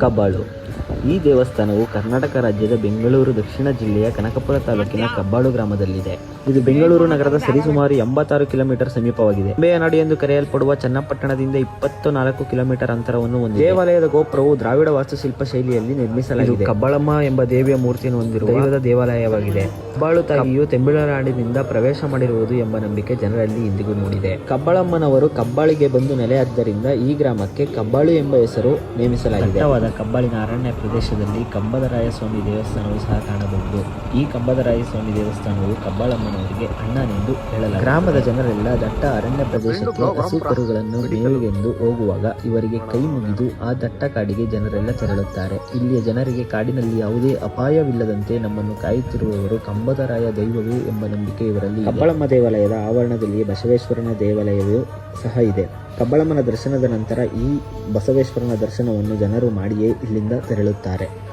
ಕಬ್ಬಾಳು ಈ ದೇವಸ್ಥಾನವು ಕರ್ನಾಟಕ ರಾಜ್ಯದ ಬೆಂಗಳೂರು ದಕ್ಷಿಣ ಜಿಲ್ಲೆಯ ಕನಕಪುರ ತಾಲೂಕಿನ ಕಬ್ಬಾಳು ಗ್ರಾಮದಲ್ಲಿದೆ. ಇದು ಬೆಂಗಳೂರು ನಗರದ ಸರಿಸುಮಾರು ಎಂಬತ್ತಾರು ಕಿಲೋಮೀಟರ್ ಸಮೀಪವಾಗಿದೆ. ನಾಡು ಎಂದು ಕರೆಯಲ್ಪಡುವ ಚನ್ನಪಟ್ಟಣದಿಂದ ಇಪ್ಪತ್ತು ನಾಲ್ಕು ಕಿಲೋಮೀಟರ್ ಅಂತರವನ್ನು ಹೊಂದಿದೆ. ದೇವಾಲಯದ ಗೋಪುರವು ದ್ರಾವಿಡ ವಾಸ್ತುಶಿಲ್ಪ ಶೈಲಿಯಲ್ಲಿ ನಿರ್ಮಿಸಲಾಗಿದೆ. ಕಬ್ಬಾಳಮ್ಮ ಎಂಬ ದೇವಿಯ ಮೂರ್ತಿಯನ್ನು ಹೊಂದಿರುವ ದೈವದ ದೇವಾಲಯವಾಗಿದೆ. ಕಬ್ಬಾಳು ತಾಯಿಯು ತೆಂಬಿಳನಾಡಿನಿಂದ ಪ್ರವೇಶ ಮಾಡಿರುವುದು ಎಂಬ ನಂಬಿಕೆ ಜನರಲ್ಲಿ ಇಂದಿಗೂ ಮೂಡಿದೆ. ಕಬ್ಬಾಳಮ್ಮನವರು ಕಬ್ಬಾಳಿಗೆ ಬಂದು ನೆಲೆಯಾದ್ದರಿಂದ ಈ ಗ್ರಾಮಕ್ಕೆ ಕಬ್ಬಾಳು ಎಂಬ ಹೆಸರು ನೇಮಿಸಲಾಗಿದೆ. ಕಬ್ಬಾಳಿನ ಅರಣ್ಯ ಪ್ರದೇಶದಲ್ಲಿ ಕಂಬದರಾಯ ಸ್ವಾಮಿ ದೇವಸ್ಥಾನವು ಸಹ ಕಾಣಬಹುದು. ಈ ಕಂಬದರಾಯ ಸ್ವಾಮಿ ದೇವಸ್ಥಾನವು ಕಬ್ಬಾಳಮ್ಮನವರಿಗೆ ಅಣ್ಣನೆಂದು ಹೇಳಲಾಗಿದೆ ಗ್ರಾಮದ ಜನರೆಲ್ಲ ದಟ್ಟ ಅರಣ್ಯ ಪ್ರದೇಶಕ್ಕೆ ಹಸು ಕರುಗಳನ್ನು ಮೇವಿಗೆಂದು ಹೋಗುವಾಗ ಇವರಿಗೆ ಕೈ ಮುಗಿದು ಆ ದಟ್ಟ ಕಾಡಿಗೆ ಜನರೆಲ್ಲ ತೆರಳುತ್ತಾರೆ. ಇಲ್ಲಿಯ ಜನರಿಗೆ ಕಾಡಿನಲ್ಲಿ ಯಾವುದೇ ಅಪಾಯವಿಲ್ಲದಂತೆ ನಮ್ಮನ್ನು ಕಾಯುತ್ತಿರುವವರು ಕಂಬದರಾಯ ದೈವವು ಎಂಬ ನಂಬಿಕೆ ಇವರಲ್ಲಿ ಕಬ್ಬಳಮ್ಮ ದೇವಾಲಯದ ಆವರಣದಲ್ಲಿ ಬಸವೇಶ್ವರನ ದೇವಾಲಯವೂ ಸಹ ಇದೆ. ಕಬ್ಬಳಮ್ಮನ ದರ್ಶನದ ನಂತರ ಈ ಬಸವೇಶ್ವರನ ದರ್ಶನವನ್ನು ಜನರು ಮಾಡಿಯೇ ಇಲ್ಲಿಂದ ತೆರಳುತ್ತಾರೆ.